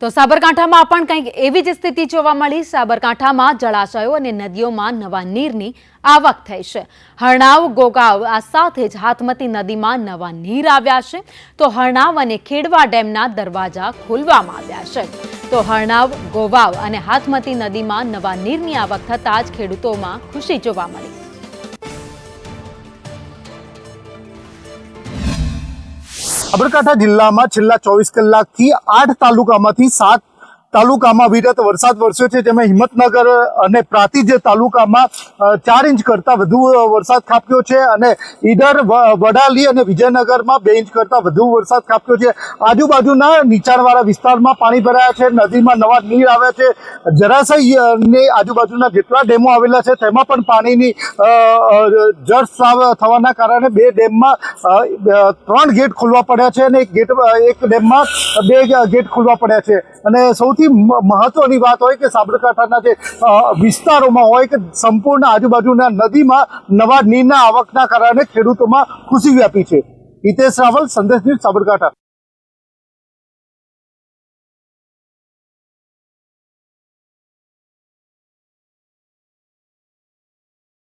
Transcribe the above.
તો સાબરકાંઠામાં પણ કંઈક એવી જ સ્થિતિ જોવા મળી. સાબરકાંઠામાં જળાશયો અને નદીઓમાં નવા નીરની આવક થઈ છે. હરણાવ, ગોગાવ આ સાથે જ હાથમતી નદીમાં નવા નીર આવ્યા છે. તો હરણાવ અને ખેડવા ડેમના દરવાજા ખોલવામાં આવ્યા છે. તો હરણાવ, ગોવાવ અને હાથમતી નદીમાં નવા નીરની આવક થતાં જ ખેડૂતોમાં ખુશી જોવા મળી. સાબરકાંઠા જિલ્લામાં છેલ્લા ચોવીસ કલાકથી આઠ તાલુકામાંથી સાત તાલુકામાં વિરત વરસાદ વરસ્યો છે જેમાં હિંમતનગર અને પ્રાતિજ તાલુકામાં ચાર ઇંચ કરતાં વધુ વરસાદ ખાબક્યો છે અને ઈડર વડાલી અને વિજયનગરમાં બે ઇંચ કરતાં વધુ વરસાદ ખાબક્યો છે. આજુબાજુના નીચાણવાળા વિસ્તારમાં પાણી ભરાયા છે નદીમાં નવા નીર આવ્યા છે. જરાશયની આજુબાજુના જેટલા ડેમો આવેલા છે તેમાં પણ પાણીની અ, અ, જળ સ્રાવ થવાના કારણે બે ડેમમાં ત્રણ ગેટ ખોલવા પડ્યા છે અને એક ગેટ એક ડેમમાં બે ગેટ ખોલવા પડ્યા છે. અને સૌથી મ- મહત્વની વાત હોય કે સાબરકાંઠાના જે વિસ્તારોમાં હોય કે સંપૂર્ણ આજુબાજુના નદીમાં નવા નીરના આવકના કારણે ખેડૂતોમાં ખુશી વ્યાપી છે. હિતેશ રાવલ, સંદેશ ન્યૂઝ સાબરકાંઠા.